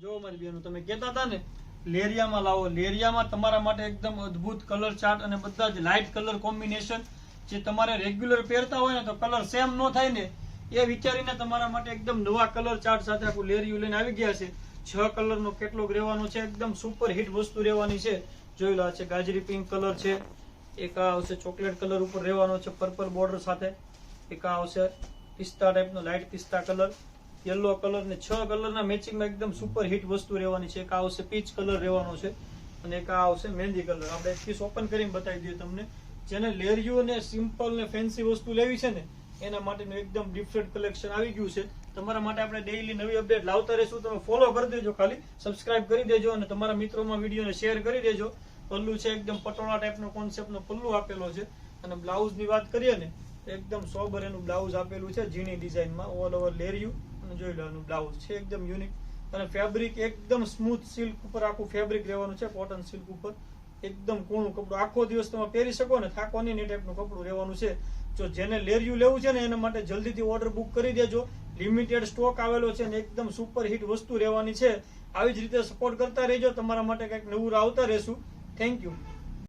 જો મારી બેનો તમે કહેતા હતા ને, લેરિયામાં લાવો. લેરિયામાં તમારા માટે એકદમ અદ્ભુત કલર ચાર્ટ અને બધા જ લાઇટ કલર કોમ્બિનેશન જે તમારે રેગ્યુલર પહેરતા હોય ને, તો કલર સેમ ન થાય ને, એ વિચારીને તમારા માટે એકદમ નવા કલર ચાર્ટ સાથે આખું લેરિયું લઈને આવી ગયા છે. છ કલરનો કેટલોગ રહેવાનો છે, એકદમ સુપર હિટ વસ્તુ રહેવાની છે. જોઈ લો છે ગાજરી પિંક કલર છે. એક આ આવશે ચોકલેટ કલર ઉપર રહેવાનો છે પર્પલ બોર્ડર સાથે. એક આ આવશે પિસ્તા ટાઈપનો લાઇટ પિસ્તા કલર યલો કલર ને છ કલરના મેચિંગમાં એકદમ સુપર હિટ વસ્તુ રહેવાની છે. એક આવશે પીચ કલર રહેવાનો છે અને એક આવશે મહેંદી કલર આપણે એક પીસ ઓપન કરીને બતાવી દઈએ તમને. જેને લેરિયું ને સિમ્પલ ને ફેન્સી વસ્તુ લેવી છે ને, એના માટેનું એકદમ ડિફરન્ટ કલેક્શન આવી ગયું છે. તમારા માટે આપણે ડેઈલી નવી અપડેટ લાવતા રહીશું. તમે ફોલો કરી દેજો ખાલી સબસ્ક્રાઇબ કરી દેજો અને તમારા મિત્રોમાં વિડીયોને શેર કરી દેજો. પલ્લુ છે એકદમ પટોળા ટાઈપનો કોન્સેપ્ટનો પલ્લુ આપેલો છે. અને બ્લાઉઝની વાત કરીએ ને, એકદમ સોબર એનું બ્લાઉઝ આપેલું છે, ઝીણી ડિઝાઇનમાં ઓલ ઓવર લેરિયું. અને જોઈ લો એનું બ્લાઉઝ છે એકદમ યુનિક અને ફેબ્રિક એકદમ સ્મૂથ સિલ્ક ઉપર, આખું ફેબ્રિક રહેવાનું છે કોટન સિલ્ક ઉપર. એકદમ કૂણું કપડું. આખો દિવસ તમે પહેરી શકો ને થાકવાની એ ટાઈપનું કપડું રહેવાનું છે. જો જેને લેરિયું લેવું છે ને, એના માટે જલ્દીથી ઓર્ડર બુક કરી દેજો. લિમિટેડ સ્ટોક આવેલો છે ને, એકદમ સુપર હિટ વસ્તુ રહેવાની છે. આવી જ રીતે સપોર્ટ કરતા રહેજો. તમારા માટે કંઈક નવું આવતા રહેશું. Thank you